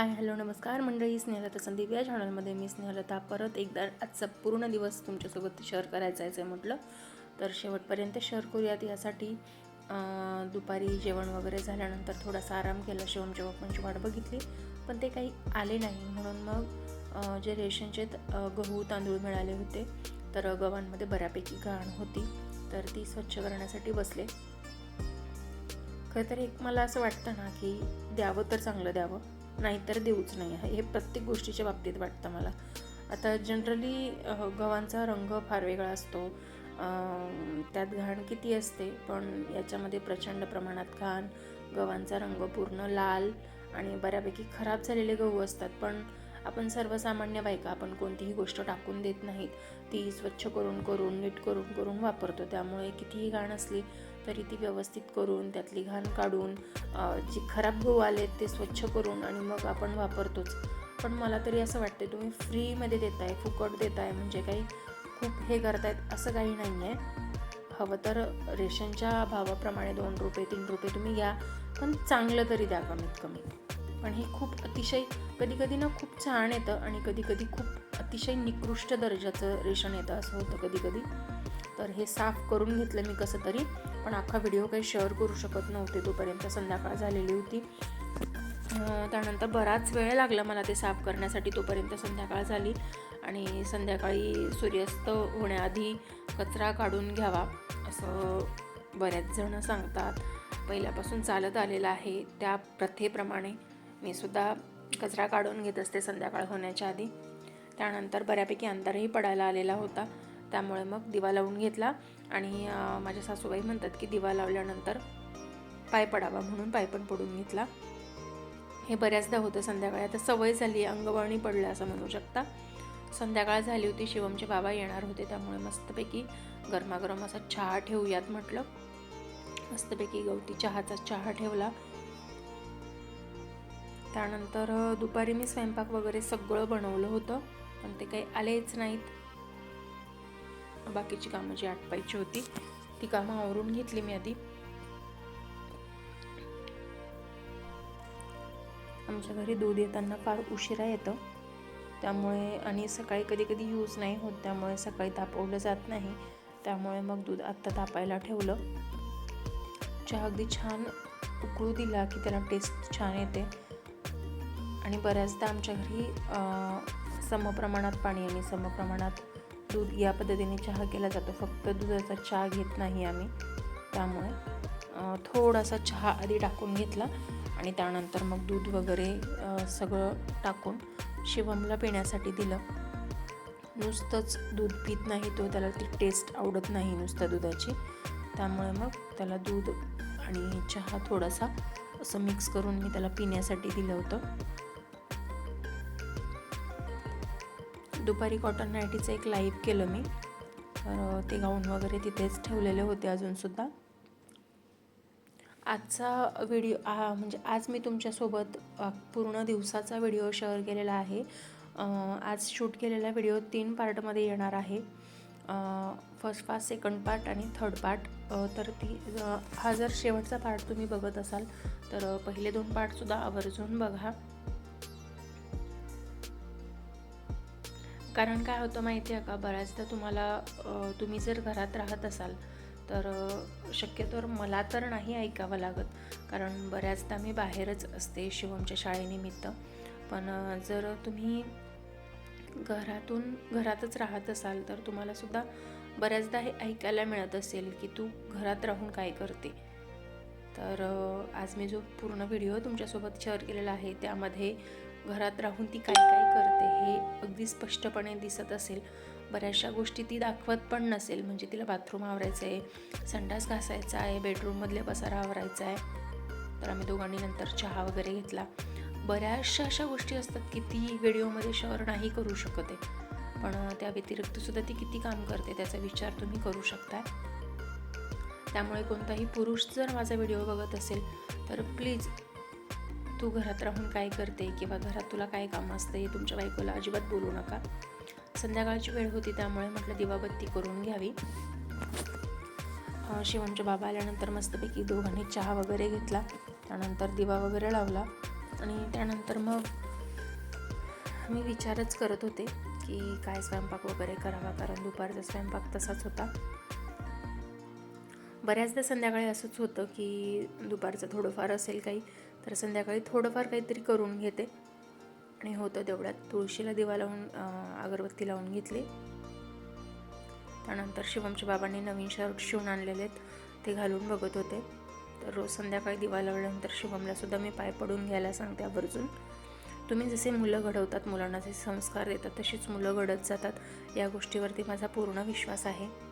Hi hello नमस्कार. मंडळी स्नेहलता संदीप या चॅनलमध्ये मी स्नेहलता. परत एकदा आजचा पूर्ण दिवस तुमच्यासोबत शेअर करायचा आहे म्हटलं. तर शेवटपर्यंत शेअर करूयात. यासाठी दुपारी जेवण वगैरे झाल्यानंतर थोडासा आराम केला. शिवमच्या बाप्पांची वाट बघितली पण ते काही आले नाही. म्हणून मग जे रेशनचे गहू तांदूळ मिळाले होते तर गव्हांमध्ये बऱ्यापैकी घाण होती. तर ती स्वच्छ करण्यासाठी बसले. खरं तर एक मला असं वाटतं ना की द्यावं तर चांगलं द्यावं. नाहीतर देऊच नाही. हे प्रत्येक गोष्टीच्या बाबतीत वाटतं मला. आता जनरली गव्हांचा रंग फार वेगळा असतो. त्यात घाण किती असते पण याच्यामध्ये प्रचंड प्रमाणात घाण गव्हांचा रंग पूर्ण लाल आणि बऱ्यापैकी खराब झालेले गहू असतात. पण आपण सर्वसामान्य बायका आपण कोणतीही गोष्ट टाकून देत नाहीत. ती स्वच्छ करून करून नीट करून करून वापरतो. त्यामुळे कितीही घाण असली तरी ती व्यवस्थित करून त्यातली घाण काढून जी खराब गहू आले ते स्वच्छ करून आणि मग आपण वापरतोच. पण मला तरी असं वाटतं तुम्ही फ्रीमध्ये देताय फुकट देताय म्हणजे काही खूप हे करतायत असं काही नाही आहे हवं तर रेशनच्या भावाप्रमाणे दोन रुपये तीन रुपये तुम्ही घ्या पण चांगलं तरी द्या कमीत कमी पण हे खूप अतिशय कधी कधी ना खूप छान येतं आणि कधी कधी खूप अतिशय निकृष्ट दर्जाचं रेशन येतं असं होतं कधी कधी तर हे साफ करून घेतलं मी कसं तरी. पण अख्खा व्हिडिओ काही शेअर करू शकत नव्हते. तोपर्यंत संध्याकाळ झालेली होती. त्यानंतर बराच वेळ लागला मला ते साफ करण्यासाठी. तोपर्यंत संध्याकाळ झाली आणि संध्याकाळी सूर्यास्त होण्याआधी कचरा काढून घ्यावा असं बऱ्याच जणं सांगतात. पहिल्यापासून चालत आलेलं आहे. त्या प्रथेप्रमाणे मी सुद्धा कचरा काढून घेत असते संध्याकाळ होण्याच्या आधी. त्यानंतर बऱ्यापैकी अंतरही पडायला आलेला होता. त्यामुळे मग दिवा लावून घेतला आणि माझ्या सासूबाई म्हणतात की दिवा लावल्यानंतर पाय पडावा म्हणून पाय पण पडून घेतला. हे बऱ्याचदा होतं संध्याकाळी. आता सवय झाली अंगवळणी पडलं असं म्हणू शकता. संध्याकाळ झाली होती शिवमचे बाबा येणार होते त्यामुळे मस्तपैकी गरमागरम असा चहा ठेवूयात म्हटलं. मस्तपैकी गवती चहाचा चहा ठेवला. त्यानंतर दुपारी मी स्वयंपाक वगैरे सगळं बनवलं होतं पण ते काही आलेच नाहीत. बाकीची कामं जी आटपायची होती ती कामं आवरून घेतली मी आधी. आमच्या घरी दूध येताना फार उशिरा येतं. त्यामुळे आणि सकाळी कधी कधी यूज नाही होत त्यामुळे सकाळी तापवलं जात नाही. त्यामुळे मग दूध आत्ता तापायला ठेवलं. चहा अगदी छान उकळू दिला की त्याला टेस्ट छान येते. आणि बऱ्याचदा आमच्या घरी समप्रमाणात पाणी आणि समप्रमाणात दूध या पद्धतीने चहा केला जातो. फक्त दुधाचा चहा घेत नाही आम्ही. त्यामुळे थोडासा चहा आधी टाकून घेतला आणि त्यानंतर मग दूध वगैरे सगळं टाकून शिवमला पिण्यासाठी दिलं. नुसतंच दूध पित नाही तो त्याला ती टेस्ट आवडत नाही नुसत्या दुधाची. त्यामुळे मग त्याला दूध आणि चहा थोडासा असं मिक्स करून मी त्याला पिण्यासाठी दिलं होतं. दुपारी कॉटन नाईटीचं एक लाईव्ह केलं मी. तर ते गाऊन वगैरे तिथेच ठेवलेले होते अजूनसुद्धा आजचा व्हिडिओ म्हणजे आज मी तुमच्यासोबत पूर्ण दिवसाचा व्हिडिओ शेअर केलेला आहे. आज शूट केलेला व्हिडिओ तीन पार्टमध्ये येणार आहे. फर्स्ट पार्ट सेकंड पार्ट आणि थर्ड पार्ट तर ती हा जर शेवटचा पार्ट तुम्ही बघत असाल तर पहिले दोन पार्टसुद्धा आवर्जून बघा. कारण काय होतं माहिती आहे का? बऱ्याचदा तुम्हाला तुम्ही जर घरात राहत असाल तर शक्यतोवर मला तर नाही ऐकावं लागत. कारण बऱ्याचदा मी बाहेरच असते शिवमच्या शाळेनिमित्त. पण जर तुम्ही घरातून घरातच राहत असाल तर तुम्हालासुद्धा बऱ्याचदा हे ऐकायला मिळत असेल की तू घरात राहून काय करते. तर आज मी जो पूर्ण व्हिडिओ तुमच्यासोबत शेअर केलेला आहे त्यामध्ये घरात राहून ती काय काय करते हे अगदी स्पष्टपणे दिसत असेल. बऱ्याचशा गोष्टी ती दाखवत पण नसेल. म्हणजे तिला बाथरूम आवरायचं आहे संडास घासायचा आहे बेडरूममधले पसारा आवरायचा आहे तर आम्ही दोघांनी नंतर चहा वगैरे घेतला. बऱ्याचशा अशा गोष्टी असतात की ती व्हिडिओमध्ये शेअर नाही करू शकत आहे. पण त्या व्यतिरिक्तसुद्धा ती किती काम करते त्याचा विचार तुम्ही करू शकता. त्यामुळे कोणताही पुरुष जर माझा व्हिडिओ बघत असेल तर प्लीज तू घरात राहून काय करते किंवा घरात तुला काय काम असतं हे तुमच्या बायकोला अजिबात बोलू नका. संध्याकाळची वेळ होती त्यामुळे म्हटलं दिवाबत्ती करून घ्यावी. अं, शिवमच्या बाबा आल्यानंतर मस्तपैकी दोघांनी चहा वगैरे घेतला. त्यानंतर दिवा वगैरे लावला आणि त्यानंतर मग मी विचारच करत होते की काय स्वयंपाक वगैरे करावा कारण दुपारचा स्वयंपाक तसाच होता. बऱ्याचदा संध्याकाळी असंच होतं की दुपारचं थोडंफार असेल काही तर संध्याकाळी थोडंफार काहीतरी करून घेते. आणि होतं तेवढ्यात. तुळशीला दिवा लावून अगरबत्ती लावून घेतली. त्यानंतर शिवमच्या बाबांनी नवीन शर्ट शिवून आणलेले आहेत. ते घालून बघत होते. तर रोज संध्याकाळी दिवा लावल्यानंतर शिवमलासुद्धा मी पाय पडून घ्यायला सांगते आवर्जून. तुम्ही जसे मुलं घडवतात मुलांना जे संस्कार देतात तशीच मुलं घडत जातात. या गोष्टीवरती माझा पूर्ण विश्वास आहे.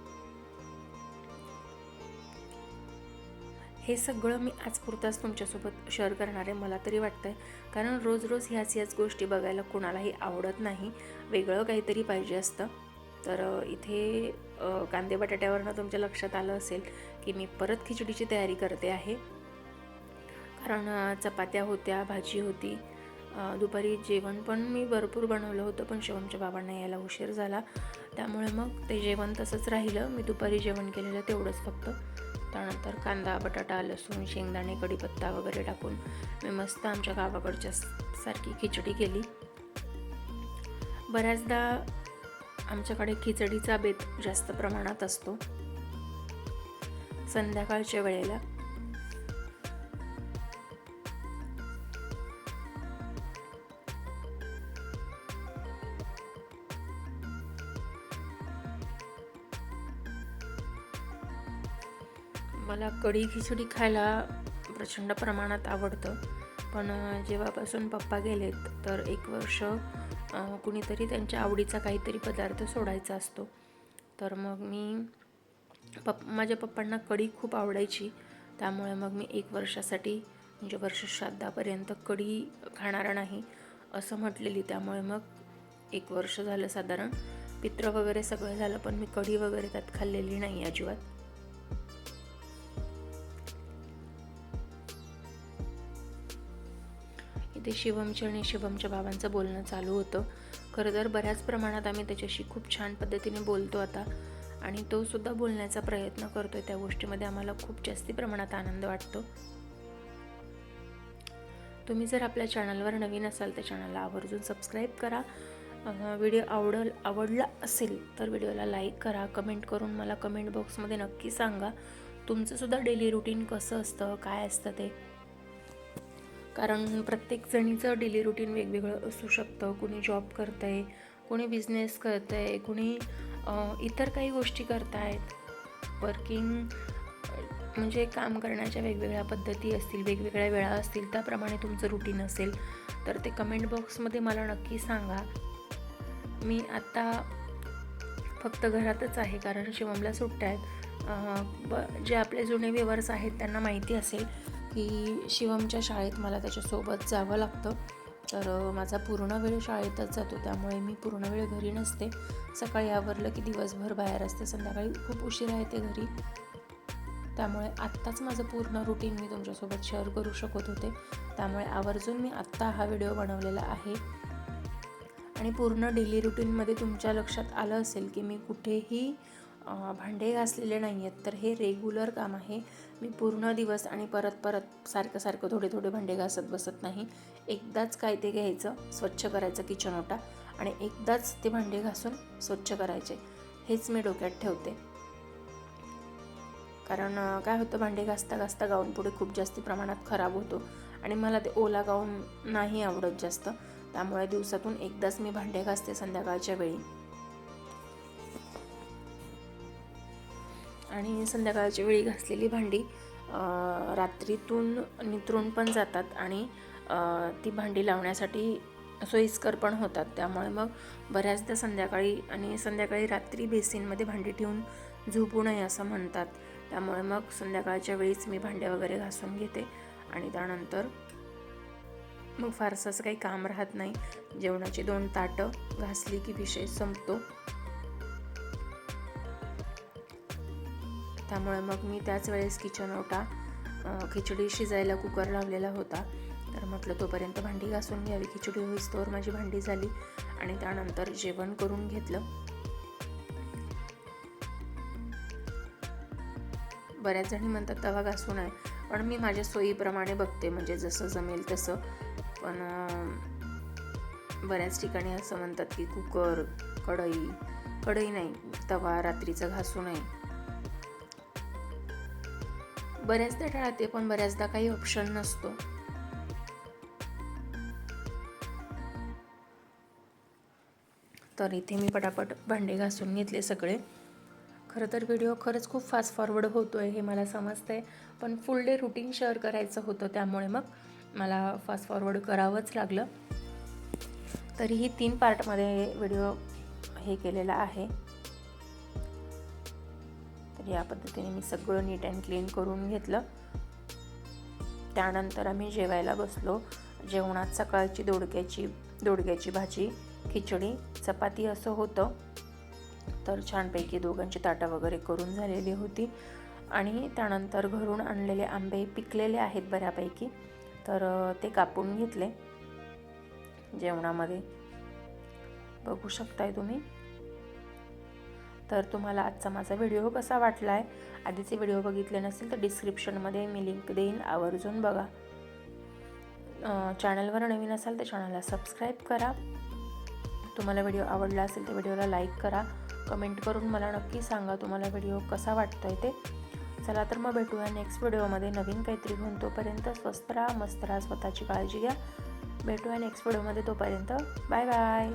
हे सगळं मी आजपुरताच तुमच्यासोबत शेअर करणार आहे. मला तरी वाटतंय. कारण रोज रोज ह्याच ह्याच गोष्टी बघायला कोणालाही आवडत नाही. वेगळं काहीतरी पाहिजे असतं. तर इथे कांदे बटाट्यावरनं तुमच्या लक्षात आलं असेल की मी परत खिचडीची तयारी करते आहे. कारण चपात्या होत्या भाजी होती. दुपारी जेवण पण मी भरपूर बनवलं होतं पण शिवमच्या बाबांना यायला उशीर झाला. त्यामुळे मग ते जेवण तसंच राहिलं. मी दुपारी जेवण केलेलं तेवढंच फक्त. त्यानंतर कांदा बटाटा लसूण शेंगदाणे कढीपत्ता वगैरे टाकून मी मस्त आमच्या गावाकडच्या सारखी खिचडी केली. बऱ्याचदा आमच्याकडे खिचडीचा बेत जास्त प्रमाणात असतो. संध्याकाळच्या वेळेला मला कढी खिचडी खायला प्रचंड प्रमाणात आवडतं. पण जेव्हापासून पप्पा गेलेत तर एक वर्ष कुणीतरी त्यांच्या आवडीचा काहीतरी पदार्थ सोडायचा असतो. तर मग मी पप माझ्या पप्पांना कढी खूप आवडायची. त्यामुळे मग मी एक वर्षासाठी म्हणजे वर्ष श्राद्धापर्यंत कढी खाणार नाही असं म्हटलेली. त्यामुळे मग एक वर्ष झालं साधारण. पित्र वगैरे सगळं झालं पण मी कढी वगैरे त्यात खाल्लेली नाही अजिबात. इथे शिवमचे आणि शिवमच्या बाबांचं बोलणं चालू होतं. खरं तर बऱ्याच प्रमाणात आम्ही त्याच्याशी खूप छान पद्धतीने बोलतो आता. आणि तो सुद्धा बोलण्याचा प्रयत्न करतोय त्या गोष्टीमध्ये आम्हाला खूप जास्ती प्रमाणात आनंद वाटतो. तुम्ही जर आपल्या चॅनलवर नवीन असाल तर चॅनलला आवर्जून सबस्क्राईब करा. व्हिडिओ आवडल आवडला असेल तर व्हिडिओला लाईक करा कमेंट करून मला कमेंट बॉक्समध्ये नक्की सांगा. तुमचंसुद्धा डेली रुटीन कसं असतं काय असतं ते? कारण प्रत्येक जणीचं डेली रुटीन वेगवेगळं असू शकतं. कुणी जॉब करतं आहे कुणी बिझनेस करतं आहे कुणी इतर काही गोष्टी करतायत. वर्किंग म्हणजे काम करण्याच्या वेगवेगळ्या पद्धती असतील वेगवेगळ्या वेळा असतील त्याप्रमाणे तुमचं रुटीन असेल तर ते कमेंट बॉक्समध्ये मला नक्की सांगा. मी आत्ता फक्त घरातच आहे कारण शिवमला सुट्ट्या आहेत. ब जे आपले जुने व्यूवर्स आहेत त्यांना माहिती असेल. की शिवमच्या शाळेत मला त्याच्यासोबत जावं लागतं. तर माझा पूर्ण वेळ शाळेतच जातो त्यामुळे मी पूर्ण वेळ घरी नसते. सकाळी आवरलं की दिवसभर बाहेर असते संध्याकाळी खूप उशिरा येते घरी. त्यामुळे आत्ताच माझं पूर्ण रुटीन मी तुमच्यासोबत शेअर करू शकत होते. त्यामुळे आवर्जून मी आत्ता हा व्हिडिओ बनवलेला आहे. आणि पूर्ण डेली रुटीनमध्ये तुमच्या लक्षात आलं असेल की मी कुठेही भांडे घासलेले नाही आहेत तर हे रेग्युलर काम आहे. मी पूर्ण दिवस आणि परत परत सारखं सारखं थोडे थोडे भांडे घासत बसत नाही. एकदाच काय ते घ्यायचं स्वच्छ करायचं किचन ओटा आणि एकदाच ते भांडे घासून स्वच्छ करायचे. हेच मी डोक्यात ठेवते. कारण काय होतं भांडे घासता घासता गाऊन पुढे खूप जास्त प्रमाणात खराब होतो आणि मला ते ओला गाऊन नाही आवडत जास्त. त्यामुळे दिवसातून एकदाच मी भांडे घासते संध्याकाळच्या वेळी. आणि संध्याकाळच्या वेळी घासलेली भांडी रात्रीतून नितरून पण जातात आणि ती भांडी लावण्यासाठी सोयीस्कर पण होतात. त्यामुळे मग बऱ्याचदा संध्याकाळी आणि संध्याकाळी रात्री बेसिनमध्ये भांडी ठेवून झोपू नये असं म्हणतात. त्यामुळे मग संध्याकाळच्या वेळीच मी भांडे वगैरे घासून घेते आणि त्यानंतर मग फारसं असं काही काम राहत नाही. जेवणाची दोन ताटं घासली की विषय संपतो. त्यामुळे मग मी त्याच वेळेस किचन ओटा खिचडी शिजायला कुकर लावलेला होता. तर म्हटलं तोपर्यंत भांडी घासून घ्यावी. खिचडी होईस्तोवर माझी भांडी झाली आणि त्यानंतर जेवण करून घेतलं. बऱ्याच जणी म्हणतात तवा घासून आहे पण मी माझ्या सोयीप्रमाणे बघते म्हणजे जसं जमेल तसं. पण बऱ्याच ठिकाणी असं म्हणतात की कुकर कढई. कढई नाही तवा रात्रीचा घासू नये. बऱ्याचदा टाळते पण बऱ्याचदा काही ऑप्शन नसतो. तर इथे मी पटापट भांडे घासून घेतले सगळे. खरं तर व्हिडिओ खरंच खूप फास्ट फॉरवर्ड होतो आहे हे मला समजतं आहे पण फुल डे रुटीन शेअर करायचं होतं त्यामुळे मग मला फास्ट फॉरवर्ड करावंच लागलं. तरीही तीन पार्टमध्ये व्हिडिओ हे केलेला आहे. तर या पद्धतीने मी सगळं नीट अँड क्लीन करून घेतलं. त्यानंतर आम्ही जेवायला बसलो. जेवणात सकाळची दोडक्याची दोडक्याची भाजी खिचडी चपाती असं होतं. तर छानपैकी दोघांची ताटं वगैरे करून झालेली होती. आणि त्यानंतर घरून आणलेले आंबे पिकलेले आहेत बऱ्यापैकी. तर ते कापून घेतले. जेवणामध्ये. बघू शकताय तुम्ही. तर तुम्हाला आजचा माझा व्हिडिओ कसा वाटला आहे आधीचे व्हिडिओ बघितले नसेल तर डिस्क्रिप्शनमध्ये मी लिंक देईन आवर्जून बघा. चॅनलवर नवीन असाल तर चॅनलला सबस्क्राईब करा. तुम्हाला व्हिडिओ आवडला असेल तर व्हिडिओला लाईक करा. कमेंट करून मला नक्की सांगा तुम्हाला व्हिडिओ कसा वाटतो आहे ते. चला तर मग भेटूया नेक्स्ट व्हिडिओमध्ये नवीन काहीतरी घेऊन तोपर्यंत स्वस्त राहा मस्त राहा स्वतःची काळजी घ्या. भेटूया नेक्स्ट व्हिडिओमध्ये तोपर्यंत. Bye bye